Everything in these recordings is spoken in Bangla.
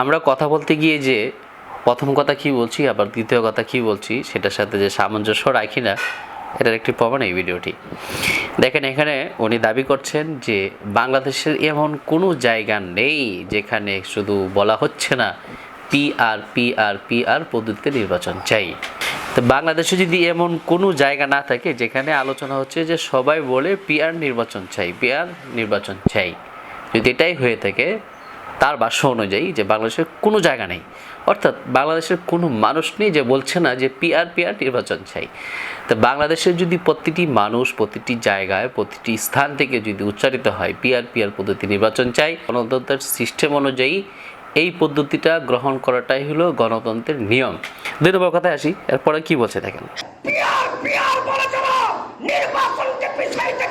আমরা কথা বলতে গিয়ে যে প্রথম কথা কি বলছি, আবার দ্বিতীয় কথা কি বলছি, সেটার সাথে যে সামঞ্জস্য রাখি না, এটার একটি প্রমাণ এই ভিডিওটি। দেখেন এখানে উনি দাবি করছেন যে বাংলাদেশের এমন কোনো জায়গা নেই যেখানে শুধু বলা হচ্ছে না P R P R P R পদ্ধতিতে নির্বাচন চাই। তো বাংলাদেশে যদি এমন কোনো জায়গা না থাকে যেখানে আলোচনা হচ্ছে যে সবাই বলে পিআর নির্বাচন চাই, পিআর নির্বাচন চাই। যদি এটাই হয়ে থাকে, তার ভাষ্য অনুযায়ী যে বাংলাদেশের কোনো জায়গা নেই, অর্থাৎ বাংলাদেশের কোনো মানুষ নেই যে বলছে না যে পিআর পিআর নির্বাচন চাই। তো বাংলাদেশের যদি প্রতিটি মানুষ প্রতিটি জায়গায়, প্রতিটি স্থান থেকে যদি উচ্চারিত হয় পিআর পিআর পদ্ধতি নির্বাচন চাই, গণতন্ত্রের সিস্টেম অনুযায়ী এই পদ্ধতিটা গ্রহণ করাটাই হলো গণতন্ত্রের নিয়ম। দুই নম্বর কথায় আসি, এরপরে কি বলছে দেখেন। নির্বাচনকে পিছাইতে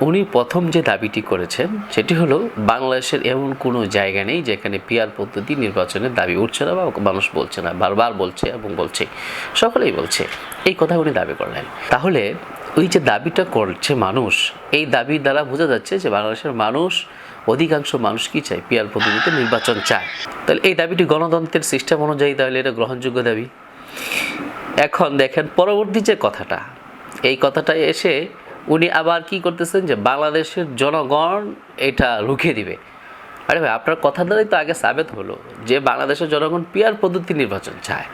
উনি প্রথম যে দাবিটি করেছেন, সেটি হলো বাংলাদেশের এমন কোনো জায়গা নেই যেখানে পিয়ার পদ্ধতি নির্বাচনের দাবি উঠছে না বা মানুষ বলছে না, বারবার বলছে এবং বলছে, সকলেই বলছে। এই কথা উনি দাবি করলেন। তাহলে ওই যে দাবিটা করছে মানুষ, এই দাবির দ্বারা বোঝা যাচ্ছে যে বাংলাদেশের মানুষ, অধিকাংশ মানুষ কি চায়? পিয়ার পদ্ধতিতে নির্বাচন চায়। তাহলে এই দাবিটি গণতন্ত্রের সিস্টেম অনুযায়ী তাহলে এটা গ্রহণযোগ্য দাবি? এখন দেখেন, পরবর্তী যে কথাটা, এই কথাটায় এসে উনি আবার কি করতেছেন যে বাংলাদেশের জনগণ এটা রুখে দিবে। আরে ভাই, আপনার কথা দ্বারাই তো আগে সাবেত হলো যে বাংলাদেশের জনগণ পিয়ার পদ্ধতি নির্বাচন চায়।